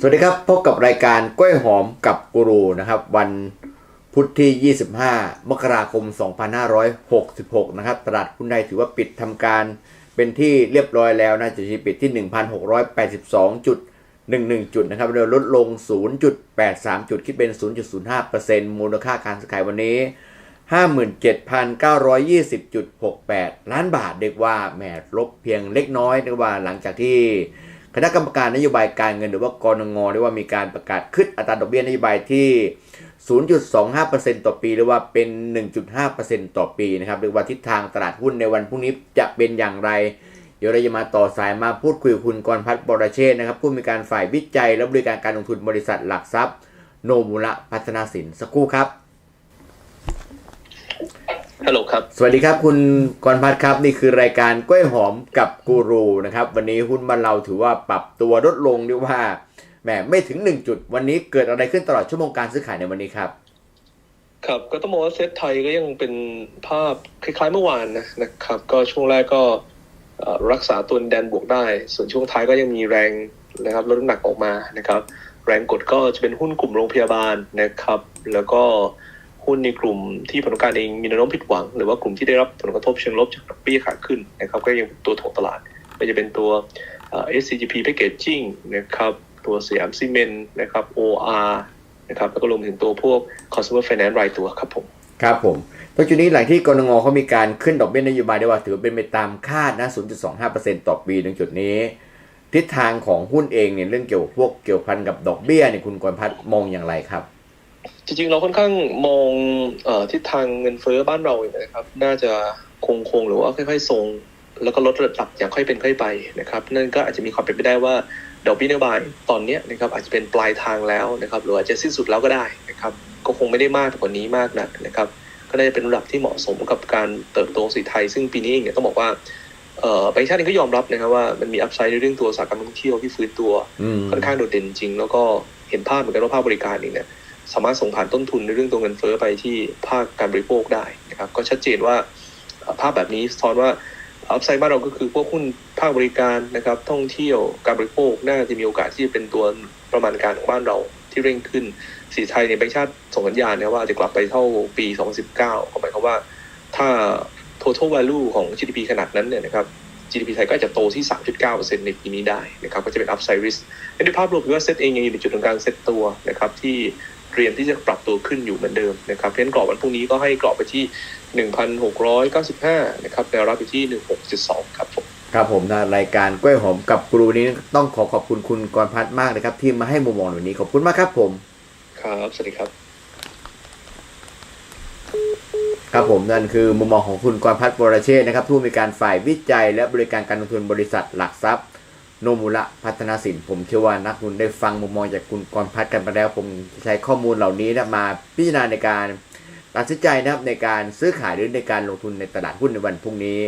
สวัสดีครับ พบกับรายการกล้วยหอมกับกูรูนะครับ วันพุธที่ 25 มกราคม 2566 นะครับ ตลาดหุ้นไทยถือว่าปิดทำการเป็นที่เรียบร้อยแล้วนะจะปิดที่ 1,682.11 จุดนะครับโดยลดลง 0.83 จุดคิดเป็น 0.05%มูลค่าการซื้อขายวันนี้ 57,920.68 ล้านบาทเรียกว่าแหมลบเพียงเล็กน้อยเรียกว่าหลังจากที่ คณะกรรมการนโยบายการเงินหรือว่ากรงงเรียกว่ามีการประกาศขึ้นอัตราดอกเบี้ยนโยบายที่ 0.25%ต่อปี หรือว่าเป็น 1.5%ต่อปีนะครับเรียกว่าทิศทางตลาดหุ้นในวันพรุ่งนี้จะเป็นอย่างไร เดี๋ยวเราจะมาต่อสายมาพูดคุยกับคุณกรพัฒน์บรเชษนะครับผู้มีการฝ่ายวิจัยและบริการการลงทุนบริษัทหลักทรัพย์ โนมูระพัฒนาสินสักครู่ครับ ฮัลโหลครับ สวัสดีครับคุณกรพัฒน์ครับ นี่คือรายการกล้วยหอมกับกูรูนะครับ วันนี้หุ้นบ้านเราถือว่าปรับตัวลดลงเรียกว่าแหมไม่ถึง1จุด วันนี้เกิดอะไรขึ้นตลอดชั่วโมงการซื้อขายในวันนี้ครับครับก็ต้องมองว่าเซตไทยก็ยังเป็นภาพคล้ายๆเมื่อวานนะนะครับ ก็ช่วงแรกก็เอ่อรักษาตัวแดนบวกได้ ส่วนช่วงท้ายก็ยังมีแรงนะครับลดน้ำหนักออกมานะครับ แรงกดก็จะเป็นหุ้นกลุ่มโรงพยาบาลนะครับ แล้วก็ หุ้นในกลุ่มที่ผลการเองมีแนวโน้มผิดหวัง หรือว่ากลุ่มที่ได้รับผลกระทบเชิงลบจากดอกเบี้ยขาขึ้นนะครับก็ยังเป็นตัวถ่วงตลาดไม่จะเป็นตัว SCGP Packaging นะครับตัวสยามซีเมนต์นะครับ OR นะครับแล้วก็รวมถึงตัวพวก consumer finance รายตัวครับผมครับผมตรงจุดนี้หลังที่กรงงเขามีการขึ้นดอกเบี้ยนโยบายได้ว่าถือเป็นไปตามคาดนะ 0.25%ต่อปีตรงจุดนี้ ทิศทางของหุ้นเองเนี่ยเรื่องเกี่ยวพวกเกี่ยวพันกับดอกเบี้ยเนี่ยคุณกรพัฒน์มองอย่างไรครับ จริงๆ เราค่อนข้างมองอทิศทางเงินเฟ้อบ้านเราเนี่ยนะครับ น่าจะคงคงหรือว่าค่อยๆทรง แล้วก็ลดระดับอย่างค่อยเป็นค่อยไปนะครับ นั่นก็อาจจะมีความเป็นไปได้ว่าดอกเบี้ยนโยบายตอนนี้นะครับอาจจะเป็นปลายทางแล้วนะครับ หรืออาจจะสิ้นสุดแล้วก็ได้นะครับ ก็คงไม่ได้มากกว่านี้มากนักนะครับ ก็น่าจะเป็นระดับที่เหมาะสมกับการเติบโตของเศรษฐกิจไทย ซึ่งปีนี้เองเนี่ยต้องบอกว่าเอ่อแบงก์ชาติเองก็ยอมรับนะครับว่ามันมีอัพไซด์ในเรื่องตัวสาหกรรมท่องเที่ยวที่ฟื้นตัวค่อนข้างโดดเด่นจริง แล้วก็เห็นภาพเหมือนกันว่าภาคบริการเองเนี่ย สามารถส่งผ่านต้นทุนในเรื่องตัวเงินเฟ้อไปที่ภาคการบริโภคได้นะครับก็ชัดเจนว่าภาพแบบนี้สะท้อนว่าอัพไซด์บ้านเราก็คือพวกหุ้นภาคบริการนะครับ ท่องเที่ยวการบริโภคน่าจะมีโอกาสที่จะเป็นตัวประมาณการของบ้านเราที่เร่งขึ้นสีไทยในแบงก์ชาติส่งสัญญาณนะว่าจะกลับไปเท่าปี 2019ก็หมายความว่าถ้า total value ของ GDP ขนาดนั้นเนี่ยนะครับ GDP ไทยก็จจะโตที่ 3.9%ในปีนี้ได้นะครับ ก็จะเป็น upside risk ในภาพรวมคือว่าเซตเองยังอยู่ในจุดของการเซตตัวนะครับที่ เตรียมที่จะปรับตัวขึ้นอยู่เหมือนเดิมนะครับเพราะฉะนั้นกรอบวันพรุ่งนี้ก็ให้กรอบไปที่ 1,695 นะครับแนวรับอยู่ที่ 16.2ครับผมครับผมนะรายการกล้วยหอมกับกรูนี้ต้องขอขอบคุณคุณกรพัฒน์มากนะครับ ที่มาให้มุมมองในวันนี้ขอบคุณมากครับผมครับ สวัสดีครับครับผมนั่นคือมุมมองของคุณกรพัฒน์วรเชษฐ์นะครับผู้มีการฝ่ายวิจัยและบริการการลงทุนบริษัทหลักทรัพย์ โนมูระพัฒนาสินผมเชื่อว่านักลงทุนได้ฟังมุมมองจากคุณกรพัฒน์กันไปแล้ว ผมใช้ข้อมูลเหล่านี้นะมาพิจารณาในการตัดสินใจนะครับในการซื้อขายหรือในการลงทุนในตลาดหุ้นในวันพรุ่งนี้